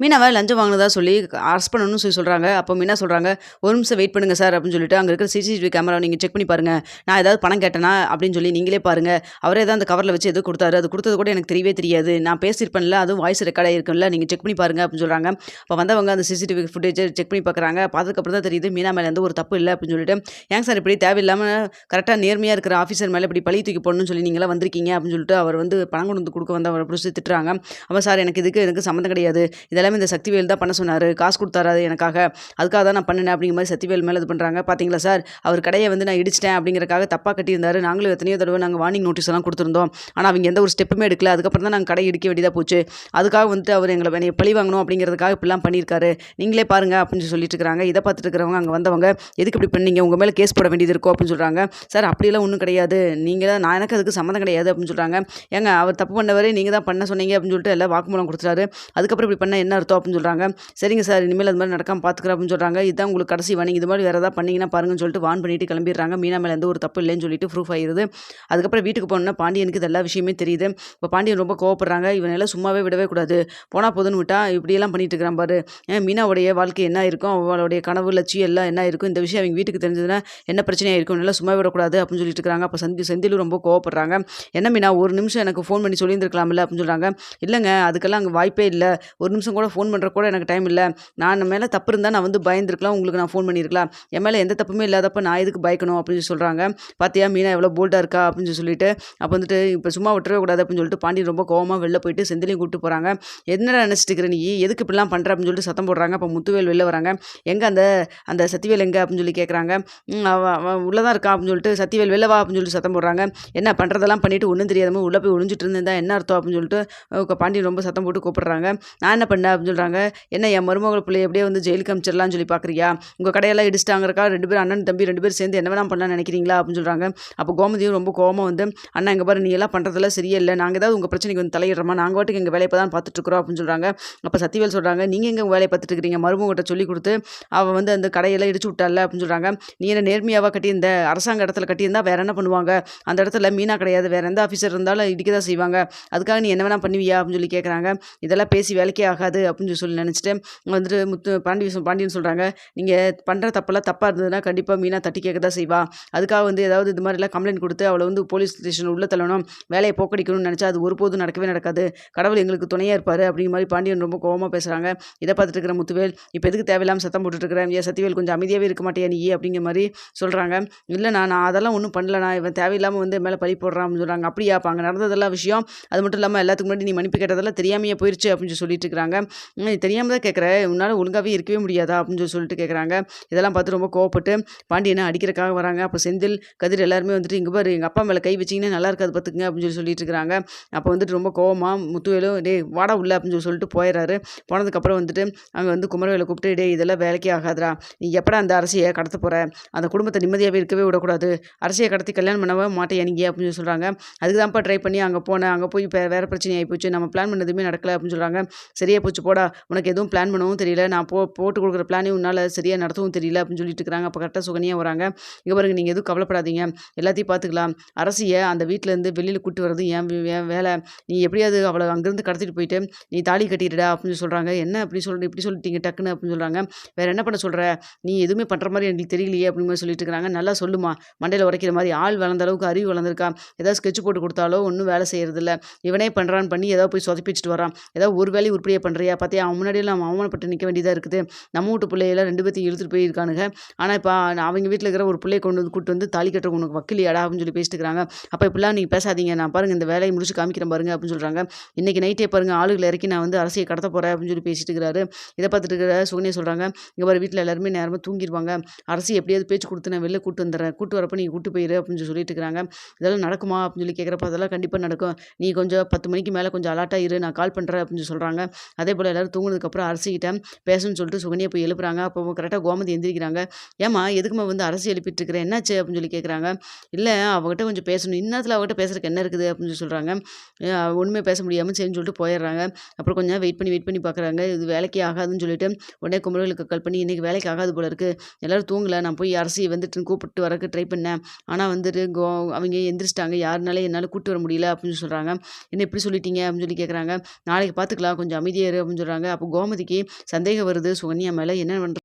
மீனாவை லஞ்சம் வாங்கினதா சொல்லி அரெஸ்ட் பண்ணணும்னு சொல்லி சொல்கிறாங்க அப்போ மீனா சொல்கிறாங்க ஒரு நிமிஷம் வெயிட் பண்ணுங்கள் சார் அப்படின்னு சொல்லிட்டு அங்கே இருக்கிற சிசிடிவி கேமரா நீங்கள் செக் பண்ணி பாருங்கள் நான் ஏதாவது பணம் கேட்டேனா அப்படின்னு சொல்லி நீங்களே பாருங்கள் அவரே தான் அந்த கவரில் வச்சு எது கொடுத்தாரு? அது கொடுத்தது கூட எனக்கு தெரியவே தெரியாது. நான் பேசியிருப்பேன்ல அதுவும் வாய்ஸ் ரெக்கார்டாக ஆகிருக்கும்ல நீங்கள் செக் பண்ணி பாருங்க அப்படின்னு சொல்கிறாங்க அப்போ வந்தவங்க அந்த சிசிடிவி ஃபுட்டேஜை செக் பண்ணி பார்க்குறாங்க பார்த்ததுக்கப்புறம் தான் தெரியுது மீனா மேலே வந்து ஒரு தப்பு இல்லை அப்படின்னு சொல்லிட்டு ஏங்க சார் இப்படி தேவையில்லாமல் கரெக்டாக நேர்மையாக இருக்கிற ஆஃபீஸர் மேலே இப்படி பழி தூக்கி போடணும்னு சொல்லி நீங்களாம் வந்திருக்கீங்க அப்படின்னு சொல்லிட்டு அவர் வந்து பணம் கொண்டு வந்து கொடுக்க வந்து அவரை பிடிச்சி திட்டுறாங்க. அப்போ சார் எனக்கு இதுக்கு எனக்கு சம்மந்தம் கிடையாது. இதை இதெல்லாமே இந்த சக்திவேல் தான் பண்ண சொன்னார். காசு கொடுத்தாரு அது எனக்காக. அதுக்காக தான் நான் பண்ணினேன் அப்படிங்கிற மாதிரி சக்திவேல் மேலே இது பண்ணுறாங்க பார்த்தீங்களா சார்? அவர் கடையை வந்து நான் இடிச்சிட்டேன் அப்படிங்கிறக்காக தப்பாக கட்டியிருந்தாரு. நாங்களும் எத்தனையோ தடவை நாங்கள் வார்னிங் நோட்டீஸ் எல்லாம் கொடுத்துருந்தோம். ஆனால் அவங்க எந்த ஒரு ஸ்டெப்புமே எடுக்கல. அதுக்கப்புறம் தான் நாங்கள் கடை இடிக்க வேண்டியதாக போச்சு. அதுக்காக வந்துட்டு அவர் எங்களை என்னை பழி வாங்கணும் அப்படிங்கிறதுக்காக இப்படிலாம் பண்ணியிருக்காரு. நீங்களே பாருங்க அப்படின்னு சொல்லிட்டு இருக்கிறாங்க இதை பார்த்துட்டு இருக்கிறவங்க அங்கே வந்தவங்க எதுக்கு இப்படி பண்ணீங்க? உங்கள் மேலே கேஸ் போட வேண்டியது இருக்கும் அப்படின்னு சொல்கிறாங்க சார் அப்படியெல்லாம் ஒன்றும் கிடையாது. நீங்கள் நான் எனக்கு அதுக்கு சம்மந்தம் கிடையாது அப்படின்னு சொல்கிறாங்க ஏங்க அவர் தப்பு பண்ணவரே நீங்கள் தான் பண்ண சொன்னீங்க அப்படின்னு சொல்லிட்டு எல்லாம் வாக்குமூலம் கொடுத்துட்டாரு. அதுக்கப்புறம் இப்படி பண்ண என்ன அர்த்தம் அப்படின்னு சொல்கிறாங்க சரிங்க சார் இனிமேல் அது மாதிரி நடக்காமல் பார்த்துக்கிறேன் அப்படின்னு சொல்கிறாங்க இதுதான் உங்களுக்கு கடைசி வாணிங் இது மாதிரி வேறு ஏதாவது பண்ணிங்கன்னா பாருங்கன்னு சொல்லிட்டு வான் பண்ணிட்டு கிளம்பிடுறாங்க. மீனா மேலே எந்த ஒரு தப்பு இல்லைன்னு சொல்லிட்டு ப்ரூஃப் ஆயிருது. அதுக்கப்புறம் வீட்டுக்கு போனோன்னா பாண்டியனுக்கு இது எல்லா விஷயமே தெரியுது. இப்போ பாண்டியன் ரொம்ப கோவப்படுறாங்க. இவனெல்லாம் சும்மாவே விடவே கூடாது. போனால் போதுன்னு விட்டா இப்படியெல்லாம் பண்ணிட்டு இருக்கிறான் பாரு. மீனாவுடைய வாழ்க்கை என்ன இருக்கும்? அவளுடைய கனவு லட்சியம் எல்லாம் என்ன இருக்கும்? இந்த விஷயம் அவங்க வீட்டுக்கு தெரிஞ்சதுன்னா என்ன பிரச்சனையாக இருக்கும்? நல்லா சும்மா விடக்கூடாது அப்படின்னு சொல்லிட்டு இருக்காங்க அப்போ சந்தி செந்திலும் ரொம்ப கோவப்படுறாங்க. என்ன மீனா ஒரு நிமிஷம் எனக்கு ஃபோன் பண்ணி சொல்லியிருந்துருக்கலாம்ல அப்படின்னு சொல்கிறாங்க இல்லைங்க அதுக்கெல்லாம் அங்கே வாய்ப்பே இல்லை. ஒரு நிமிஷம் கூட ஃபோன் பண்ணுற கூட எனக்கு டைம் இல்லை. நான் மேலே தப்பு இருந்தால் நான் வந்து பயந்துருக்கலாம். உங்களுக்கு நான் ஃபோன் பண்ணியிருக்கலாம் என் மேலே எந்த தப்புமே இல்லாதப்ப நான் எதுக்கு பயக்கணும் அப்படின்னு சொல்கிறாங்க பார்த்தியா மீனா எவ்வளோ போல்டாக இருக்கா அப்படின்னு சொல்லிட்டு அப்போ வந்துட்டு இப்போ சும்மா விட்டுறவே கூடாது அப்படின்னு சொல்லிட்டு பாண்டி ரொம்ப கோவமாக வெளில போயிட்டு செந்திலையும் கூப்பிட்டு போகிறாங்க என்னடா நினச்சிட்டு இருக்கிற நீ? எதுக்கு இப்படிலாம் பண்ணுற அப்படின்னு சொல்லிட்டு சத்தம் போடுறாங்க. அப்போ முத்துவேல் வெளில வராங்க. எங்கே அந்த அந்த சத்திவேல் எங்கே அப்படின்னு சொல்லி கேட்குறாங்க அவன் உள்ளே தான் இருக்கா அப்படின்னு சொல்லிட்டு சத்திவேல் வெளில வா அப்படின்னு சொல்லிட்டு சத்தம் போடுறாங்க. என்ன பண்ணுறதெல்லாம் பண்ணிட்டு ஒன்றும் தெரியாதம உள்ளே போய் ஒழிஞ்சிட்டு இருந்தேன் என்ன அர்த்தம் அப்படின்னு சொல்லிட்டு பாண்டி ரொம்ப சத்தம் போட்டு கூப்பிட்றாங்க. நான் என்ன பண்ணேன் அப்படின்னு சொல்கிறாங்க என்ன என் மருமகள் பிள்ளை எப்படியே வந்து ஜெயிலுக்கு அமைச்சிடலாம்னு சொல்லி பார்க்குறியா உங்கள் கடையெல்லாம் இடிச்சிட்டாங்கறக்கா ரெண்டு பேரும் அண்ணன் தம்பி ரெண்டு பேரும் சேர்ந்து என்ன வேணாம் பண்ணலாம் நினைக்கிறீங்களா? அப்படின்னு சொல்கிறாங்க அப்போ கோமதியும் ரொம்ப கோமம் வந்து அண்ணா இங்கே பாரு நீ எல்லாம் பண்ணுறதெல்லாம் சரியில்லை. நாங்கள் ஏதாவது உங்கள் பிரச்சனைக்கு வந்து தலையிடுறோமா? நாங்கள் வாட்டுக்கு எங்கள் வேலையை தான் பார்த்துட்டு இருக்கிறோம் அப்படின்னு சொல்கிறாங்க அப்போ சத்திவேல் சொல்கிறாங்க நீங்கள் எங்கே வேலையை பார்த்துட்டு இருக்கிறீங்க? மருமகிட்ட சொல்லி கொடுத்து அவள் வந்து அந்த கடையெல்லாம் இடிச்சு விட்டால? அப்படின்னு சொல்கிறாங்க நீ என்ன நேர்மையாக கட்டியிருந்த? அரசாங்க இடத்துல கட்டியிருந்தா வேற என்ன பண்ணுவாங்க? அந்த இடத்துல மீனா கிடையாது. வேற எந்த ஆஃபீஸர் இருந்தாலும் இடிக்க தான் செய்வாங்க. அதுக்காக நீ என்ன வேணால் பண்ணுவியா? அப்படின்னு சொல்லி கேட்குறாங்க இதெல்லாம் பேசி வேலைக்கே ஆகாது. அப்படின்னு சொல்லி நினச்சிட்டு வந்துட்டு முத்து பாண்டி பாண்டியன் சொல்கிறாங்க நீங்கள் பண்ணுற தப்பெல்லாம் தப்பாக இருந்ததுன்னா கண்டிப்பாக மீனா தட்டி கேட்க தான் செய்வா. அதுக்காக வந்து ஏதாவது இது மாதிரிலாம் கம்ப்ளைண்ட் கொடுத்து அவளை வந்து போலீஸ் ஸ்டேஷன் உள்ள தள்ளணும். வேலையை போக்கடிக்கணும்னு நினச்சா அது ஒருபோதும் நடக்கவே நடக்காது. கடவுள் எங்களுக்கு துணையாக இருப்பார் அப்படிங்கிற மாதிரி பாண்டியன் ரொம்ப கோவமாக பேசுகிறாங்க இதை பார்த்துட்டு இருக்கிற முத்துவேல் இப்போ எதுக்கு தேவையில்லாமல் சத்தம் போட்டுட்டு ஏன் சத்திவேல் கொஞ்சம் அமைதியாகவே இருக்க மாட்டேன் நீ? அப்படிங்கிற மாதிரி சொல்கிறாங்க இல்லைண்ணா நான் அதெல்லாம் ஒன்றும் பண்ணலண்ணா இவன் தேவையில்லாமல் வந்து மேலே பழி போடுறான்னு சொல்கிறாங்க அப்படியா அப்போ அங்கே நடந்ததெல்லாம் விஷயம். அது மட்டும் இல்லாமல் எல்லாத்துக்கு முன்னாடி நீ மன்னிப்பு கேட்டதெல்லாம் தெரியாமையே போயிடுச்சு அப்படின்னு சொல்லிட்டு இருக்கிறாங்க. தெரியாமல் தான் கேட்குற உன்னால் ஒழுங்காகவே இருக்கவே முடியாதா? அப்படின்னு சொல்லி சொல்லிட்டு கேட்குறாங்க. இதெல்லாம் பார்த்து ரொம்ப கோவப்பட்டு பாண்டியனை அடிக்கிறக்காக வராங்க? அப்போ செந்தில் கதிர் எல்லாருமே வந்துட்டு இங்கே பாரு எங்கள் அப்பா மேலே கை வச்சிங்கன்னா நல்லா இருக்காது பார்த்துக்குங்க. அப்படின்னு சொல்லி சொல்லிட்டு இருக்கிறாங்க. அப்போ வந்துட்டு ரொம்ப கோவமாக முத்துவேலும் டே வாடா உள்ள அப்படின்னு சொல்லி சொல்லிட்டு போயிடுறாரு. போனதுக்கப்புறம் வந்துட்டு அங்கே வந்து குமரவேலை கூப்பிட்டு டே இதெல்லாம் வேலைக்கே ஆகாதரா நீ எப்படா அந்த அரசியை கடத்த போகிற அந்த குடும்பத்தை நிம்மதியாகவே இருக்கவே விடக்கூடாது. அரசியை கடத்தி கல்யாணம் பண்ணவே மாட்டேன் நீங்க அப்படின்னு சொல்லி சொல்கிறாங்க அதுக்கு தான்ப்பா ட்ரை பண்ணி அங்கே போனேன். அங்கே போய் வேறு பிரச்சனை ஆகி போச்சு. நம்ம பிளான் பண்ணதுமே நடக்கலை அப்படின்னு சொல்கிறாங்க சரியாக போச்சு போடா உனக்கு எதுவும் பிளான் பண்ணவும் தெரியல. நான் போ போட்டு கொடுக்குற பிளானே உன்னால் சரியாக நடத்தவும் தெரியல அப்படின்னு சொல்லிட்டு இருக்கிறாங்க. அப்போ கரெக்டாக சுகனியாக வராங்க. இங்கே பாருங்க நீங்கள் எதுவும் கவலைப்படாதீங்க. எல்லாத்தையும் பார்த்துக்கலாம். அரசியை அந்த வீட்டிலேருந்து வெளியில் கூட்டு வர்றது என் என் வேலை? நீ எப்படியாவது அவளை அங்கேருந்து கடத்திட்டு போயிட்டு நீ தாலி கட்டிடுடா அப்படின்னு சொல்கிறாங்க என்ன அப்படி சொல் இப்படி சொல்லிட்டீங்க டக்குன்னு அப்படின்னு சொல்கிறாங்க வேறு என்ன பண்ண சொல்கிற நீ எதுவுமே பண்ணுற மாதிரி எங்களுக்கு தெரியலையே அப்படின்னு மாதிரி சொல்லிட்டு இருக்கிறாங்க. நல்லா சொல்லுமா. மண்டையில் உரைக்கிற மாதிரி ஆள் வளர்ந்த அளவுக்கு அறிவு வளர்ந்துருக்கா. ஏதாவது ஸ்கெட்ச் போட்டு கொடுத்தாலோ ஒன்றும் வேலை செய்கிறதில்ல இவனே பண்ணுறான்னு பண்ணி ஏதாவது போய் சொதப்பிச்சுட்டு வரான் ஏதாவது ஒரு வேலையை உருப்படியாக பண்ணுறியா பார்த்தியா அவன் முன்னாடியெல்லாம் நம்ம அவமானப்பட்டு நிற்க வேண்டியதாக இருக்குது. நம்ம வீட்டு பிள்ளையெல்லாம் ரெண்டு பேர்த்தையும் இழுத்துட்டு போயிருக்கானுங்க. ஆனால் இப்போ அவங்க வீட்டில் இருக்கிற ஒரு பிள்ளையை கொண்டு வந்து கூட்டு வந்து தாலி கட்டுற உனக்கு வக்கிலியாடா அப்படின்னு சொல்லி பேசிட்டு இருக்கிறாங்க அப்போ இப்படிலாம் நீங்கள் பேசாதீங்க. நான் பாருங்கள் இந்த வேலையை முடிச்சு காமிக்கிறேன் பாருங்க அப்படின்னு சொல்கிறாங்க இன்றைக்கி நைட்டே பாருங்கள் ஆளுகளை இறக்கி நான் வந்து அரசியை கடத்த போகிறேன் அப்படின்னு சொல்லி பேசிட்டு இருக்கிறாரு இதை பார்த்துட்டு இருக்கிற சுகன்யா சொல்கிறாங்க இங்கே வர வீட்டில் எல்லாருமே நேரமாக தூங்கிடுவாங்க அரசு எப்படியாவது பேச்சு கொடுத்து நான் வெளில கூட்டு வந்துடுறேன். கூட்டு வரப்போ நீங்கள் கூட்டு போயிரு அப்படின்னு சொல்லிட்டு இருக்கிறாங்க இதெல்லாம் நடக்குமா? அப்படின்னு சொல்லி கேட்குறப்ப அதெல்லாம் கண்டிப்பாக நடக்கும். நீ கொஞ்சம் பத்து மணிக்கு மேலே கொஞ்சம் அலாட்டாக இரு நான் கால் பண்ணுறேன் அப்படின்னு சொல்கிறாங்க அதே போல் எல்லாரும் தூங்கினதுக்கப்புறம் அரசிக்கிட்ட பேசணும்னு சொல்லிட்டு சுகன்யா போய் எழுப்புறாங்க. அப்போ கரெக்டாக கோமதி எந்திரிக்கிறாங்க. ஏம்மா எதுக்குமா வந்து அரசு எழுப்பிட்டு இருக்கிறேன் என்னாச்சு அப்படின்னு சொல்லி கேட்குறாங்க இல்லை அவகிட்ட கொஞ்சம் பேசணும். இன்னத்தில் அவகிட்ட பேசுறதுக்கு என்ன இருக்குது அப்படின்னு சொல்கிறாங்க ஒன்றுமே பேச முடியாமல் சரின்னு சொல்லிட்டு போயிடுறாங்க. அப்புறம் கொஞ்சம் வெயிட் பண்ணி வெயிட் பண்ணி பார்க்குறாங்க இது வேலைக்கே ஆகாதுன்னு சொல்லிட்டு உடனே குமரர்களுக்கு கால் பண்ணி இன்றைக்கி வேலைக்கு ஆகாது போல இருக்குது எல்லோரும் தூங்கலை. நான் போய் அரசி வந்துட்டு கூப்பிட்டு வரக்கு ட்ரை பண்ணேன். ஆனால் வந்துட்டு கோ அவங்க எந்திரிச்சிட்டாங்க. யாருனாலே என்னால் கூப்பிட்டு வர முடியல அப்படின்னு சொல்கிறாங்க என்ன இப்படி சொல்லிட்டீங்க? அப்படின்னு சொல்லி கேட்குறாங்க நாளைக்கு பார்த்துக்கலாம் கொஞ்சம் அமைதியாக அப்படின்னு சொல்கிறாங்க அப்போ கோமதிக்கு சந்தேகம் வருது. சுகன்யா மேலே என்ன பண்ணுறது